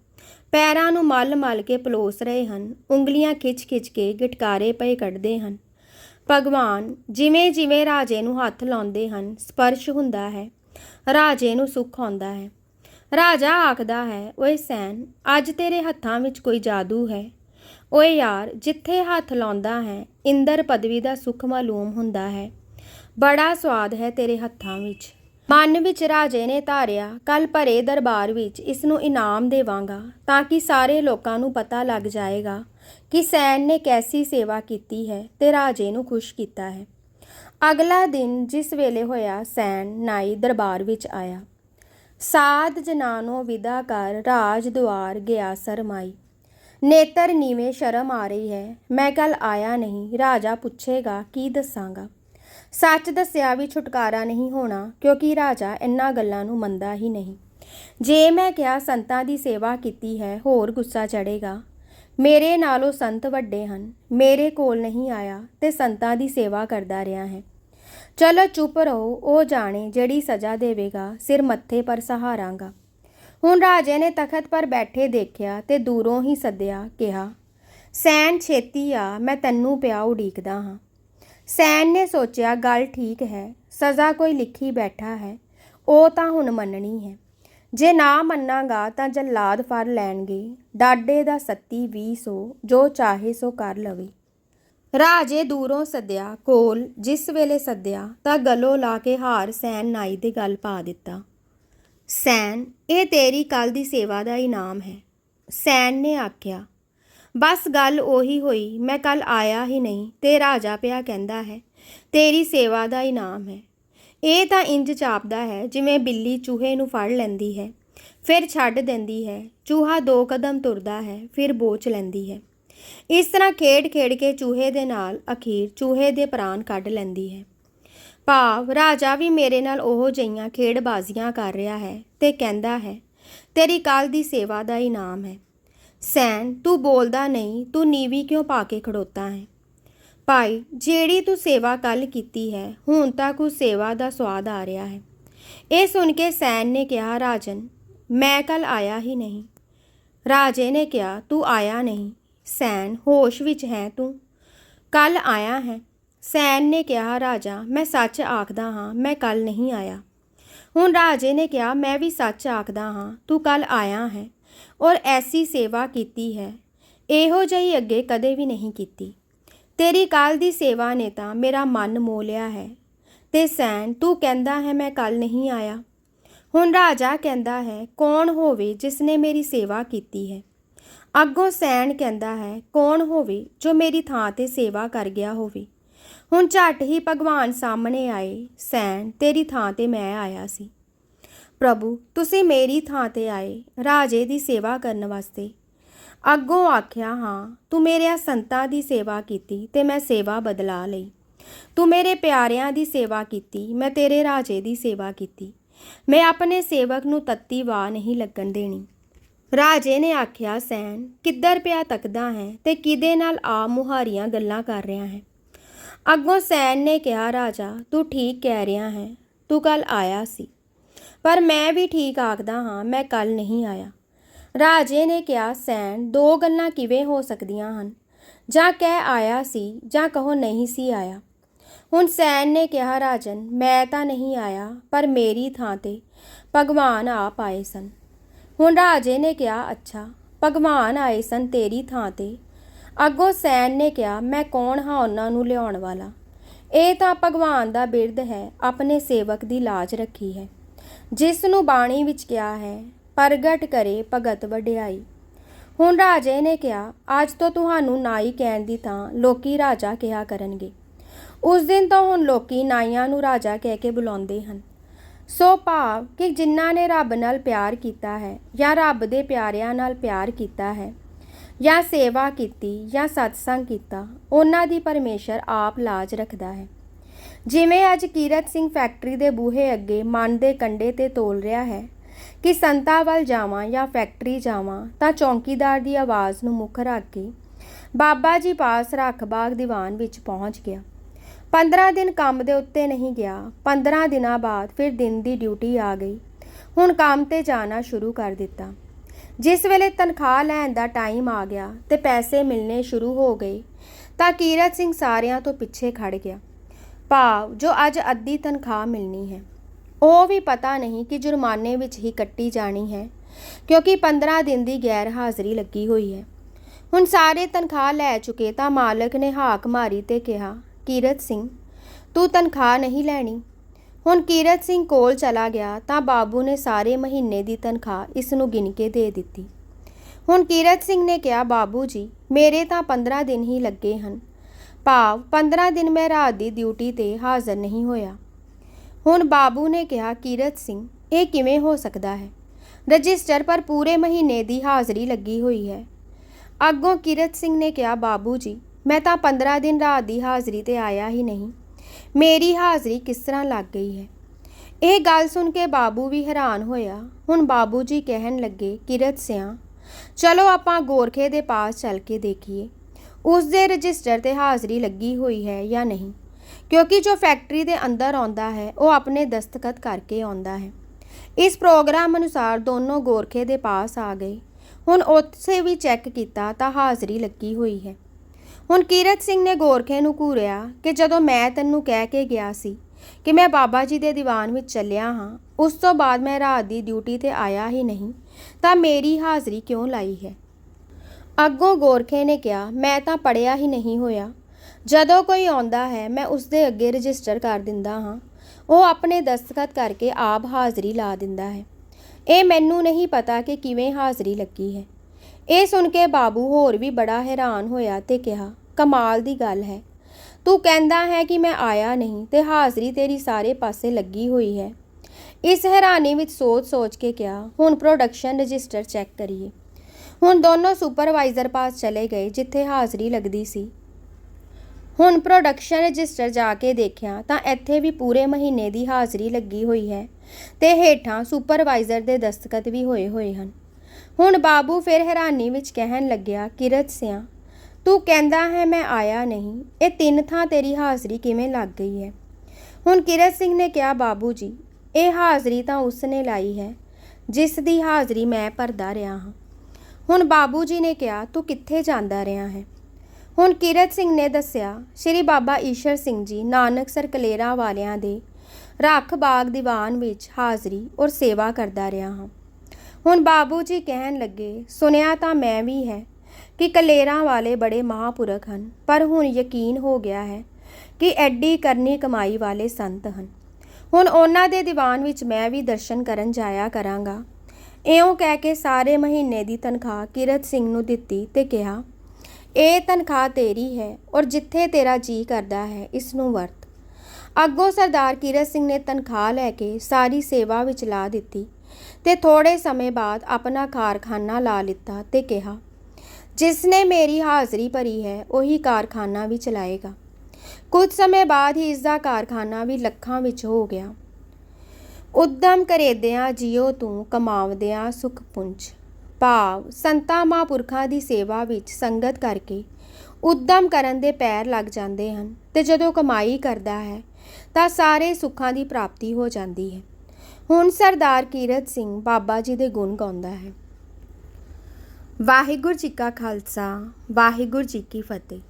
ਪੈਰਾਂ ਨੂੰ ਮਲ-ਮਲ ਕੇ ਪਲੋਸ ਰਹੇ ਹਨ। ਉਂਗਲੀਆਂ ਖਿੱਚ-ਖਿੱਚ ਕੇ ਗਟਕਾਰੇ ਪਏ ਕੱਢਦੇ ਹਨ। ਭਗਵਾਨ ਜਿਵੇਂ-ਜਿਵੇਂ ਰਾਜੇ ਨੂੰ ਹੱਥ ਲਾਉਂਦੇ ਹਨ, ਸਪਰਸ਼ ਹੁੰਦਾ ਹੈ। ਰਾਜੇ ਨੂੰ ਸੁੱਖ ਆਉਂਦਾ ਹੈ। ਰਾਜਾ ਆਖਦਾ ਹੈ, ਓਏ ਸੈਨ, ਅੱਜ ਤੇਰੇ ਹੱਥਾਂ ਵਿੱਚ ਕੋਈ ਜਾਦੂ ਹੈ? ਓਏ ਯਾਰ, ਜਿੱਥੇ ਹੱਥ ਲਾਉਂਦਾ ਹੈ, ਇੰਦਰ ਪਦਵੀ ਦਾ ਸੁੱਖ ਮਾਲੂਮ ਹੁੰਦਾ ਹੈ। ਬੜਾ ਸਵਾਦ ਹੈ ਤੇਰੇ ਹੱਥਾਂ ਵਿੱਚ। ਮਨ ਵਿੱਚ ਰਾਜੇ ਨੇ ਧਾਰਿਆ ਕੱਲ ਭਰੇ ਦਰਬਾਰ ਵਿੱਚ ਇਸ ਨੂੰ ਇਨਾਮ ਦੇਵਾਂਗਾ, ਤਾਂ ਕਿ ਸਾਰੇ ਲੋਕਾਂ ਨੂੰ ਪਤਾ ਲੱਗ ਜਾਏਗਾ ਕਿ ਸੈਨ ਨੇ ਕੈਸੀ ਸੇਵਾ ਕੀਤੀ ਹੈ ਤੇ ਰਾਜੇ ਨੂੰ ਖੁਸ਼ ਕੀਤਾ ਹੈ। ਅਗਲਾ ਦਿਨ ਜਿਸ ਵੇਲੇ ਹੋਇਆ, ਸੈਨ ਨਾਈ ਦਰਬਾਰ ਵਿੱਚ ਆਇਆ। ਸਾਧ ਜਨਾਨੋ, ਵਿਦਾ ਕਰ, ਰਾਜ ਦੁਆਰ ਗਿਆ ਸਰਮਾਈ। ਨੇਤਰ ਨੀਵੇਂ ਸ਼ਰਮ ਆ ਰਹੀ ਹੈ, ਮੈਂ ਕੱਲ ਆਇਆ ਨਹੀਂ, ਰਾਜਾ ਪੁੱਛੇਗਾ, ਕੀ ਦੱਸਾਂਗਾ? ਸੱਚ ਦੱਸਿਆ ਵੀ ਛੁਟਕਾਰਾ ਨਹੀਂ ਹੋਣਾ, ਕਿਉਂਕਿ ਰਾਜਾ ਇੰਨਾਂ ਗੱਲਾਂ ਨੂੰ ਮੰਨਦਾ ਹੀ ਨਹੀਂ। ਜੇ ਮੈਂ ਕਿਹਾ, ਸੰਤਾਂ ਦੀ ਸੇਵਾ ਕੀਤੀ ਹੈ, ਹੋਰ ਗੁੱਸਾ ਚੜੇਗਾ ਮੇਰੇ ਨਾਲੋਂ ਸੰਤ ਵੱਡੇ ਹਨ, ਮੇਰੇ ਕੋਲ ਨਹੀਂ ਆਇਆ ਤੇ ਸੰਤਾਂ ਦੀ ਸੇਵਾ ਕਰਦਾ ਰਿਹਾ ਹੈ। ਚਲੋ ਚੁੱਪ ਰਹੋ, ਉਹ ਜਾਣੇ ਜਿਹੜੀ ਸਜ਼ਾ ਦੇਵੇਗਾ, ਸਿਰ ਮੱਥੇ ਪਰ ਸਹਾਰਾਂਗਾ। ਹੁਣ ਰਾਜੇ ਨੇ ਤਖਤ ਪਰ ਬੈਠੇ ਦੇਖਿਆ ਤੇ ਦੂਰੋਂ ਹੀ ਸੱਦਿਆ, ਕਿਹਾ, ਸੈਨ ਛੇਤੀ ਆ, ਮੈਂ ਤੈਨੂੰ ਪਿਆ ਉਡੀਕਦਾ ਹਾਂ। ਸੈਨ ਨੇ ਸੋਚਿਆ, ਗੱਲ ਠੀਕ ਹੈ, ਸਜ਼ਾ ਕੋਈ ਲਿਖੀ ਬੈਠਾ ਹੈ, ਉਹ ਤਾਂ ਹੁਣ ਮੰਨਣੀ ਹੈ। ਜੇ ਨਾ ਮੰਨਾਂਗਾ ਤਾਂ ਜੱਲਾਦ ਫੜ ਲੈਣਗੇ। ਡਾਡੇ ਦਾ ਸੱਤੀ 200 ਜੋ ਚਾਹੇ ਸੋ ਕਰ ਲਵੇ। ਰਾਜੇ ਦੂਰੋਂ ਸੱਦਿਆ ਕੋਲ, ਜਿਸ ਵੇਲੇ ਸੱਦਿਆ ਤਾਂ ਗਲੋਂ ਲਾ ਕੇ ਹਾਰ ਸੈਨ ਨਾਈ ਦੇ ਗੱਲ ਪਾ ਦਿੱਤਾ। ਸੈਨ, ਇਹ ਤੇਰੀ ਕੱਲ ਦੀ ਸੇਵਾ ਦਾ ਇਨਾਮ ਹੈ। ਸੈਨ ਨੇ ਆਖਿਆ ਬਸ ਗੱਲ ਉਹੀ ਹੋਈ, ਮੈਂ ਕੱਲ ਆਇਆ ਹੀ ਨਹੀਂ, ਤੇ ਰਾਜਾ ਪਿਆ ਕਹਿੰਦਾ ਹੈ, ਤੇਰੀ ਸੇਵਾ ਦਾ ਇਨਾਮ ਹੈ। ਇਹ ਤਾਂ ਇੰਜ ਚਾਪਦਾ ਹੈ, ਜਿਵੇਂ ਬਿੱਲੀ ਚੂਹੇ ਨੂੰ ਫੜ ਲੈਂਦੀ ਹੈ, ਫਿਰ ਛੱਡ ਦਿੰਦੀ ਹੈ, ਚੂਹਾ ਦੋ ਕਦਮ ਤੁਰਦਾ ਹੈ, ਫਿਰ ਬੋਚ ਲੈਂਦੀ ਹੈ। ਇਸ ਤਰ੍ਹਾਂ ਖੇਡ-ਖੇਡ ਕੇ ਚੂਹੇ ਦੇ ਨਾਲ ਅਖੀਰ ਚੂਹੇ ਦੇ ਪ੍ਰਾਣ ਕੱਢ ਲੈਂਦੀ ਹੈ। ਭਾਵ ਰਾਜਾ ਵੀ ਮੇਰੇ ਨਾਲ ਉਹ ਜਈਆਂ ਖੇਡਬਾਜ਼ੀਆਂ ਕਰ ਰਿਹਾ ਹੈ, ਤੇ ਕਹਿੰਦਾ ਹੈ, ਤੇਰੀ ਕੱਲ ਦੀ ਸੇਵਾ ਦਾ ਇਨਾਮ ਹੈ। ਸੈਨ, ਤੂੰ ਬੋਲਦਾ ਨਹੀਂ, ਤੂੰ ਨੀਵੀਂ ਕਿਉਂ ਪਾ ਕੇ ਖੜੋਤਾ ਹੈ? ਭਾਈ, ਜਿਹੜੀ ਤੂੰ ਸੇਵਾ ਕੱਲ ਕੀਤੀ ਹੈ, ਹੁਣ ਤੱਕ ਉਸ ਸੇਵਾ ਦਾ ਸਵਾਦ ਆ ਰਿਹਾ ਹੈ। ਇਹ ਸੁਣ ਕੇ ਸੈਨ ਨੇ ਕਿਹਾ, ਰਾਜਨ, ਮੈਂ ਕੱਲ ਆਇਆ ਹੀ ਨਹੀਂ। ਰਾਜੇ ਨੇ ਕਿਹਾ, ਤੂੰ ਆਇਆ ਨਹੀਂ। ਸੈਨ, ਹੋਸ਼ ਵਿੱਚ ਹੈ ਤੂੰ? ਕੱਲ ਆਇਆ ਹੈ। ਸੈਨ ਨੇ ਕਿਹਾ, ਰਾਜਾ, ਮੈਂ ਸੱਚ ਆਖਦਾ ਹਾਂ, ਮੈਂ ਕੱਲ ਨਹੀਂ ਆਇਆ। ਹੁਣ ਰਾਜੇ ਨੇ ਕਿਹਾ, ਮੈਂ ਵੀ ਸੱਚ ਆਖਦਾ ਹਾਂ, ਤੂੰ ਕੱਲ ਆਇਆ ਹੈ। ਔਰ ਐਸੀ ਸੇਵਾ ਕੀਤੀ ਹੈ। ਇਹੋ ਜਿਹੀ ਅੱਗੇ ਕਦੇ ਵੀ ਨਹੀਂ ਕੀਤੀ। ਤੇਰੀ ਕੱਲ ਦੀ ਸੇਵਾ ਨੇ ਤਾਂ ਮੇਰਾ ਮਨ ਮੋਲਿਆ ਹੈ। ਤੇ ਸੈਨ, ਤੂੰ ਕਹਿੰਦਾ ਹੈ, ਮੈਂ ਕੱਲ ਨਹੀਂ ਆਇਆ। ਹੁਣ ਰਾਜਾ ਕਹਿੰਦਾ ਹੈ, ਕੌਣ ਹੋਵੇ ਜਿਸ ਨੇ ਮੇਰੀ ਸੇਵਾ ਕੀਤੀ ਹੈ? ਅੱਗੋਂ ਸੈਨ ਕਹਿੰਦਾ ਹੈ, ਕੌਣ ਹੋਵੇ ਜੋ ਮੇਰੀ ਥਾਂ ਤੇ ਸੇਵਾ ਕਰ ਗਿਆ ਹੋਵੇ? ਹੁਣ ਝੱਟ ਹੀ ਭਗਵਾਨ ਸਾਹਮਣੇ ਆਏ। ਸੈਨ, ਤੇਰੀ ਥਾਂ ਤੇ ਮੈਂ ਆਇਆ ਸੀ। ਪ੍ਰਭੂ, ਤੁਸੀਂ ਮੇਰੀ ਥਾਂ ਤੇ ਆਏ ਰਾਜੇ ਦੀ ਸੇਵਾ ਕਰਨ ਵਾਸਤੇ। ਅੱਗੋਂ ਆਖਿਆ, ਹਾਂ, ਤੂੰ ਮੇਰੇ ਸੰਤਾਂ ਦੀ ਸੇਵਾ ਕੀਤੀ ਤੇ ਮੈਂ ਸੇਵਾ ਬਦਲਾ ਲਈ। ਤੂੰ ਮੇਰੇ ਪਿਆਰਿਆਂ ਦੀ ਸੇਵਾ ਕੀਤੀ, ਮੈਂ ਤੇਰੇ ਰਾਜੇ ਦੀ ਸੇਵਾ ਕੀਤੀ। ਮੈਂ ਆਪਣੇ ਸੇਵਕ ਨੂੰ ਤੱਤੀ ਵਾਹ ਨਹੀਂ ਲੱਗਣ ਦੇਣੀ। ਰਾਜੇ ਨੇ ਆਖਿਆ, ਸੈਨ, ਕਿੱਧਰ ਪਿਆ ਤੱਕਦਾ ਹੈ ਤੇ ਕਿਦੇ ਨਾਲ ਆ ਮੁਹਾਰੀਆਂ ਗੱਲਾਂ ਕਰ ਰਿਹਾ ਹੈ? ਅੱਗੋਂ ਸੈਨ ਨੇ ਕਿਹਾ, ਰਾਜਾ, ਤੂੰ ਠੀਕ ਕਹਿ ਰਿਹਾ ਹੈ, ਤੂੰ ਕੱਲ ਆਇਆ ਸੀ। ਪਰ ਮੈਂ ਵੀ ਠੀਕ ਆਖਦਾ ਹਾਂ, ਮੈਂ ਕੱਲ ਨਹੀਂ ਆਇਆ। ਰਾਜੇ ਨੇ ਕਿਹਾ ਸੈਨ ਦੋ ਗੱਲਾਂ ਕਿਵੇਂ ਹੋ ਸਕਦੀਆਂ ਹਨ? ਜਾਂ ਕਹਿ ਆਇਆ ਸੀ, ਜਾਂ ਕਹੋ ਨਹੀਂ ਸੀ ਆਇਆ? ਹੁਣ ਸੈਨ ਨੇ ਕਿਹਾ, ਰਾਜਨ, ਮੈਂ ਤਾਂ ਨਹੀਂ ਆਇਆ, ਪਰ ਮੇਰੀ ਥਾਂ ਤੇ ਭਗਵਾਨ ਆਪ ਆਏ ਸਨ। ਹੁਣ ਰਾਜੇ ਨੇ ਕਿਹਾ, ਅੱਛਾ, ਭਗਵਾਨ ਆਏ ਸਨ ਤੇਰੀ ਥਾਂ ਤੇ। ਅੱਗੋਂ ਸੈਨ ਨੇ ਕਿਹਾ, ਮੈਂ ਕੌਣ ਹਾਂ ਉਹਨਾਂ ਨੂੰ ਲਿਆਉਣ ਵਾਲਾ? ਇਹ ਤਾਂ ਭਗਵਾਨ ਦਾ ਬਿਰਧ ਹੈ, ਆਪਣੇ ਸੇਵਕ ਦੀ ਲਾਜ ਰੱਖੀ ਹੈ। ਜਿਸ ਨੂੰ ਬਾਣੀ ਵਿੱਚ ਕਿਹਾ ਹੈ, ਪ੍ਰਗਟ ਕਰੇ ਭਗਤ ਵਡਿਆਈ। ਹੁਣ ਰਾਜੇ ਨੇ ਕਿਹਾ, ਅੱਜ ਤੋਂ ਤੁਹਾਨੂੰ ਨਾਈ ਕਹਿਣ ਦੀ ਤਾਂ ਲੋਕੀ ਰਾਜਾ ਕਿਹਾ ਕਰਨਗੇ। ਉਸ ਦਿਨ ਤੋਂ ਹੁਣ ਲੋਕੀ ਨਾਈਆਂ ਨੂੰ ਰਾਜਾ ਕਹਿ ਕੇ ਬੁਲਾਉਂਦੇ ਹਨ। ਸੋ ਭਾਵ ਕਿ ਜਿਨ੍ਹਾਂ ਨੇ ਰੱਬ ਨਾਲ ਪਿਆਰ ਕੀਤਾ ਹੈ ਜਾਂ ਰੱਬ ਦੇ ਪਿਆਰਿਆਂ ਨਾਲ ਪਿਆਰ ਕੀਤਾ ਹੈ ਜਾਂ ਸੇਵਾ ਕੀਤੀ ਜਾਂ ਸਤਸੰਗ ਕੀਤਾ, ਉਹਨਾਂ ਦੀ ਪਰਮੇਸ਼ਰ ਆਪ ਲਾਜ ਰੱਖਦਾ ਹੈ। ਜਿਵੇਂ ਅੱਜ ਕੀਰਤ ਸਿੰਘ ਫੈਕਟਰੀ ਦੇ ਬੂਹੇ ਅੱਗੇ ਮਨ ਦੇ ਕੰਡੇ ਤੇ ਤੋਲ ਰਿਹਾ ਹੈ ਕਿ ਸੰਤਾ ਵੱਲ ਜਾਵਾਂ ਜਾਂ ਫੈਕਟਰੀ ਜਾਵਾਂ, ਤਾਂ ਚੌਂਕੀਦਾਰ ਦੀ ਆਵਾਜ਼ ਨੂੰ ਮੁੱਖ ਰੱਖ ਕੇ ਬਾਬਾ ਜੀ ਪਾਸ ਰੱਖ ਬਾਗ ਦੀਵਾਨ ਵਿੱਚ ਪਹੁੰਚ ਗਿਆ। 15 ਦਿਨ ਕੰਮ ਦੇ ਉੱਤੇ ਨਹੀਂ ਗਿਆ। 15 ਦਿਨਾਂ ਬਾਅਦ ਫਿਰ ਦਿਨ ਦੀ ਡਿਊਟੀ ਆ ਗਈ। ਹੁਣ ਕੰਮ ਤੇ ਜਾਣਾ ਸ਼ੁਰੂ ਕਰ ਦਿੱਤਾ। ਜਿਸ ਵੇਲੇ ਤਨਖਾਹ ਲੈਣ ਦਾ ਟਾਈਮ ਆ ਗਿਆ ਤੇ ਪੈਸੇ ਮਿਲਣੇ ਸ਼ੁਰੂ ਹੋ ਗਏ, ਤਾਂ ਕੀਰਤ ਸਿੰਘ ਸਾਰਿਆਂ ਤੋਂ ਪਿੱਛੇ ਖੜ ਗਿਆ। ਭਾਵ ਜੋ ਅੱਜ ਅੱਧੀ ਤਨਖਾਹ ਮਿਲਣੀ ਹੈ। ਉਹ ਵੀ ਪਤਾ ਨਹੀਂ ਕਿ ਜੁਰਮਾਨੇ ਵਿੱਚ ਹੀ ਕੱਟੀ ਜਾਣੀ ਹੈ, ਕਿਉਂਕਿ 15 ਦਿਨ ਦੀ ਗੈਰ ਹਾਜ਼ਰੀ ਲੱਗੀ ਹੋਈ ਹੈ। ਹੁਣ ਸਾਰੇ ਤਨਖਾਹ ਲੈ ਚੁੱਕੇ ਤਾਂ ਮਾਲਕ ਨੇ ਹਾਕ ਮਾਰੀ ਤੇ ਕਿਹਾ, ਕੀਰਤ ਸਿੰਘ, ਤੂੰ ਤਨਖਾਹ ਨਹੀਂ ਲੈਣੀ। ਹੁਣ ਕੀਰਤ ਸਿੰਘ ਕੋਲ ਚਲਾ ਗਿਆ ਤਾਂ ਬਾਬੂ ਨੇ ਸਾਰੇ ਮਹੀਨੇ ਦੀ ਤਨਖਾਹ ਇਸ ਨੂੰ ਗਿਣ ਕੇ ਦੇ ਦਿੱਤੀ। ਹੁਣ ਕੀਰਤ ਸਿੰਘ ਨੇ ਕਿਹਾ, ਬਾਬੂ ਜੀ, ਮੇਰੇ ਤਾਂ 15 ਦਿਨ ਹੀ ਲੱਗੇ ਹਨ। ਭਾਵ 15 ਦਿਨ ਮੈਂ ਰਾਤ ਦੀ ਡਿਊਟੀ ਤੇ ਹਾਜ਼ਰ ਨਹੀਂ ਹੋਇਆ। ਹੁਣ ਬਾਬੂ ਨੇ ਕਿਹਾ, ਕੀਰਤ ਸਿੰਘ, ਇਹ ਕਿਵੇਂ ਹੋ ਸਕਦਾ ਹੈ? ਰਜਿਸਟਰ ਪਰ ਪੂਰੇ ਮਹੀਨੇ ਦੀ ਹਾਜ਼ਰੀ ਲੱਗੀ ਹੋਈ ਹੈ। ਅੱਗੋਂ ਕੀਰਤ ਸਿੰਘ ਨੇ ਕਿਹਾ, ਬਾਬੂ ਜੀ, ਮੈਂ ਤਾਂ 15 ਦਿਨ ਰਾਤ ਦੀ ਹਾਜ਼ਰੀ ਤੇ ਆਇਆ ਹੀ ਨਹੀਂ। ਮੇਰੀ ਹਾਜ਼ਰੀ ਕਿਸ ਤਰ੍ਹਾਂ ਲੱਗ ਗਈ ਹੈ? ਇਹ ਗੱਲ ਸੁਣ ਕੇ ਬਾਬੂ ਵੀ ਹੈਰਾਨ ਹੋਇਆ। ਹੁਣ ਬਾਬੂ ਜੀ ਕਹਿਣ ਲੱਗੇ, ਕਿਰਤ ਸਿਆਂ, ਚਲੋ ਆਪਾਂ ਗੋਰਖੇ ਦੇ ਪਾਸ ਚੱਲ ਕੇ ਦੇਖੀਏ। ਉਸ ਦੇ ਰਜਿਸਟਰ ਤੇ ਹਾਜ਼ਰੀ ਲੱਗੀ ਹੋਈ ਹੈ ਜਾਂ ਨਹੀਂ? ਕਿਉਂਕਿ ਜੋ ਫੈਕਟਰੀ ਦੇ ਅੰਦਰ ਆਉਂਦਾ ਹੈ, ਉਹ ਆਪਣੇ ਦਸਤਖਤ ਕਰਕੇ ਆਉਂਦਾ ਹੈ। ਇਸ ਪ੍ਰੋਗਰਾਮ ਅਨੁਸਾਰ ਦੋਨੋਂ ਗੋਰਖੇ ਦੇ ਪਾਸ ਆ ਗਏ। ਹੁਣ ਉੱਥੇ ਵੀ ਚੈੱਕ ਕੀਤਾ ਤਾਂ ਹਾਜ਼ਰੀ ਲੱਗੀ ਹੋਈ ਹੈ। ਹੁਣ ਕੀਰਤ ਸਿੰਘ ਨੇ ਗੋਰਖੇ ਨੂੰ ਘੂਰਿਆ ਕਿ ਜਦੋਂ ਮੈਂ ਤੈਨੂੰ ਕਹਿ ਕੇ ਗਿਆ ਸੀ ਕਿ ਮੈਂ ਬਾਬਾ ਜੀ ਦੇ ਦੀਵਾਨ ਵਿੱਚ ਚੱਲਿਆ ਹਾਂ, ਉਸ ਤੋਂ ਬਾਅਦ ਮੈਂ ਰਾਤ ਦੀ ਡਿਊਟੀ ਤੇ ਆਇਆ ਹੀ ਨਹੀਂ, ਤਾਂ ਮੇਰੀ ਹਾਜ਼ਰੀ ਕਿਉਂ ਲਾਈ ਹੈ? ਅੱਗੋਂ ਗੋਰਖੇ ਨੇ ਕਿਹਾ, ਮੈਂ ਤਾਂ ਪੜਿਆ ਹੀ ਨਹੀਂ ਹੋਇਆ। ਜਦੋਂ ਕੋਈ ਆਉਂਦਾ ਹੈ, ਮੈਂ ਉਸ ਦੇ ਅੱਗੇ ਰਜਿਸਟਰ ਕਰ ਦਿੰਦਾ ਹਾਂ। ਉਹ ਆਪਣੇ ਦਸਤਖਤ ਕਰਕੇ ਆਪ ਹਾਜ਼ਰੀ ਲਾ ਦਿੰਦਾ ਹੈ। ਇਹ ਮੈਨੂੰ ਨਹੀਂ ਪਤਾ ਕਿ ਕਿਵੇਂ ਹਾਜ਼ਰੀ ਲੱਗੀ ਹੈ। ਇਹ ਸੁਣ ਕੇ ਬਾਬੂ ਹੋਰ ਵੀ ਬੜਾ ਹੈਰਾਨ ਹੋਇਆ ਤੇ ਕਿਹਾ, ਕਮਾਲ ਦੀ ਗੱਲ ਹੈ। ਤੂੰ ਕਹਿੰਦਾ ਹੈ ਕਿ ਮੈਂ ਆਇਆ ਨਹੀਂ ਤੇ ਹਾਜ਼ਰੀ ਤੇਰੀ ਸਾਰੇ ਪਾਸੇ ਲੱਗੀ ਹੋਈ ਹੈ। ਇਸ ਹੈਰਾਨੀ ਵਿੱਚ ਸੋਚ-ਸੋਚ ਕੇ ਕਿਹਾ, ਹੁਣ ਪ੍ਰੋਡਕਸ਼ਨ ਰਜਿਸਟਰ ਚੈੱਕ ਕਰੀਏ। ਹੁਣ ਦੋਨੋਂ ਸੁਪਰਵਾਈਜ਼ਰ ਪਾਸ ਚਲੇ ਗਏ, ਜਿੱਥੇ ਹਾਜ਼ਰੀ ਲੱਗਦੀ ਸੀ। ਹੁਣ ਪ੍ਰੋਡਕਸ਼ਨ ਰਜਿਸਟਰ ਜਾ ਕੇ ਦੇਖਿਆ ਤਾਂ ਇੱਥੇ ਵੀ ਪੂਰੇ ਮਹੀਨੇ ਦੀ ਹਾਜ਼ਰੀ ਲੱਗੀ ਹੋਈ ਹੈ ਤੇ ਹੇਠਾਂ ਸੁਪਰਵਾਈਜ਼ਰ ਦੇ ਦਸਤਖਤ ਵੀ ਹੋਏ ਹੋਏ ਹਨ। ਹੁਣ ਬਾਬੂ ਫਿਰ ਹੈਰਾਨੀ ਵਿੱਚ ਕਹਿਣ ਲੱਗਿਆ, ਕਿਰਤ ਸਿਆਂ, ਤੂੰ ਕਹਿੰਦਾ ਹੈ ਮੈਂ ਆਇਆ ਨਹੀਂ, ਇਹ ਤਿੰਨ ਥਾਂ ਤੇਰੀ ਹਾਜ਼ਰੀ ਕਿਵੇਂ ਲੱਗ ਗਈ ਹੈ? ਹੁਣ ਕਿਰਤ ਸਿੰਘ ਨੇ ਕਿਹਾ, ਬਾਬੂ ਜੀ, ਇਹ ਹਾਜ਼ਰੀ ਤਾਂ ਉਸ ਨੇ ਲਾਈ ਹੈ, ਜਿਸ ਦੀ ਹਾਜ਼ਰੀ ਮੈਂ ਭਰਦਾ ਰਿਹਾ ਹਾਂ। ਹੁਣ ਬਾਬੂ ਜੀ ਨੇ ਕਿਹਾ, ਤੂੰ ਕਿੱਥੇ ਜਾਂਦਾ ਰਿਹਾ ਹੈ? ਹੁਣ ਕਿਰਤ ਸਿੰਘ ਨੇ ਦੱਸਿਆ, ਸ਼੍ਰੀ ਬਾਬਾ ਈਸ਼ਰ ਸਿੰਘ ਜੀ ਨਾਨਕਸਰ ਕਲੇਰਾ ਵਾਲਿਆਂ ਦੇ ਰੱਖ ਬਾਗ ਦੀਵਾਨ ਵਿੱਚ ਹਾਜ਼ਰੀ ਔਰ ਸੇਵਾ ਕਰਦਾ ਰਿਹਾ ਹਾਂ। ਹੁਣ ਬਾਬੂ ਜੀ ਕਹਿਣ ਲੱਗੇ ਸੁਨਿਆ ਤਾਂ ਮੈਂ ਵੀ ਹੈ ਕਿ ਕਲੇਰਾਂ ਵਾਲੇ ਬੜੇ ਮਹਾਪੁਰਖ ਹਨ, ਪਰ ਹੁਣ ਯਕੀਨ ਹੋ ਗਿਆ ਹੈ ਕਿ ਐਡੀ ਕਰਨੀ ਕਮਾਈ ਵਾਲੇ ਸੰਤ ਹਨ। ਹੁਣ ਉਹਨਾਂ ਦੇ ਦੀਵਾਨ ਵਿੱਚ ਮੈਂ ਵੀ ਦਰਸ਼ਨ ਕਰਨ ਜਾਇਆ ਕਰਾਂਗਾ ਇਉਂ ਕਹਿ ਕੇ ਸਾਰੇ ਮਹੀਨੇ ਦੀ ਤਨਖਾਹ ਕਿਰਤ ਸਿੰਘ ਨੂੰ ਦਿੱਤੀ ਤੇ ਕਿਹਾ, ਇਹ ਤਨਖਾਹ ਤੇਰੀ ਹੈ ਔਰ ਜਿੱਥੇ ਤੇਰਾ ਜੀ ਕਰਦਾ ਹੈ, ਇਸ ਨੂੰ ਵਰਤ। ਅੱਗੋਂ ਸਰਦਾਰ ਕਿਰਤ ਸਿੰਘ ਨੇ ਤਨਖਾਹ ਲੈ ਕੇ ਸਾਰੀ ਸੇਵਾ ਵਿੱਚ ਲਾ ਦਿੱਤੀ ਤੇ ਥੋੜੇ ਸਮੇਂ ਬਾਅਦ ਆਪਣਾ ਕਾਰਖਾਨਾ ਲਾ ਲਿੱਤਾ ਤੇ ਕਿਹਾ, ਜਿਸ ਨੇ ਮੇਰੀ ਹਾਜ਼ਰੀ ਭਰੀ ਹੈ, ਉਹੀ ਕਾਰਖਾਨਾ ਵੀ ਚਲਾਏਗਾ। ਕੁਝ ਸਮੇਂ ਬਾਅਦ ਹੀ ਇਸ ਦਾ ਕਾਰਖਾਨਾ ਵੀ ਲੱਖਾਂ ਵਿੱਚ ਹੋ ਗਿਆ। ਉਦਮ ਕਰੇਦਿਆਂ ਜਿਉ ਤੂੰ ਕਮਾਵਦਿਆਂ ਸੁਖ ਪੁੰਜ। ਭਾਵ ਸੰਤਾਂ ਮਹਾਂਪੁਰਖਾਂ ਦੀ ਸੇਵਾ ਵਿੱਚ ਸੰਗਤ ਕਰਕੇ ਉਦਮ ਕਰਨ ਦੇ ਪੈਰ ਲੱਗ ਜਾਂਦੇ ਹਨ ਤੇ ਜਦੋਂ ਕਮਾਈ ਕਰਦਾ ਹੈ ਤਾਂ ਸਾਰੇ ਸੁੱਖਾਂ ਦੀ ਪ੍ਰਾਪਤੀ ਹੋ ਜਾਂਦੀ ਹੈ। ਹੁਣ ਸਰਦਾਰ ਕੀਰਤ ਸਿੰਘ ਬਾਬਾ ਜੀ ਦੇ ਗੁਣ ਗਾਉਂਦਾ ਹੈ। ਵਾਹਿਗੁਰੂ ਜੀ ਕਾ ਖਾਲਸਾ, ਵਾਹਿਗੁਰੂ ਜੀ ਕੀ ਫਤਿਹ।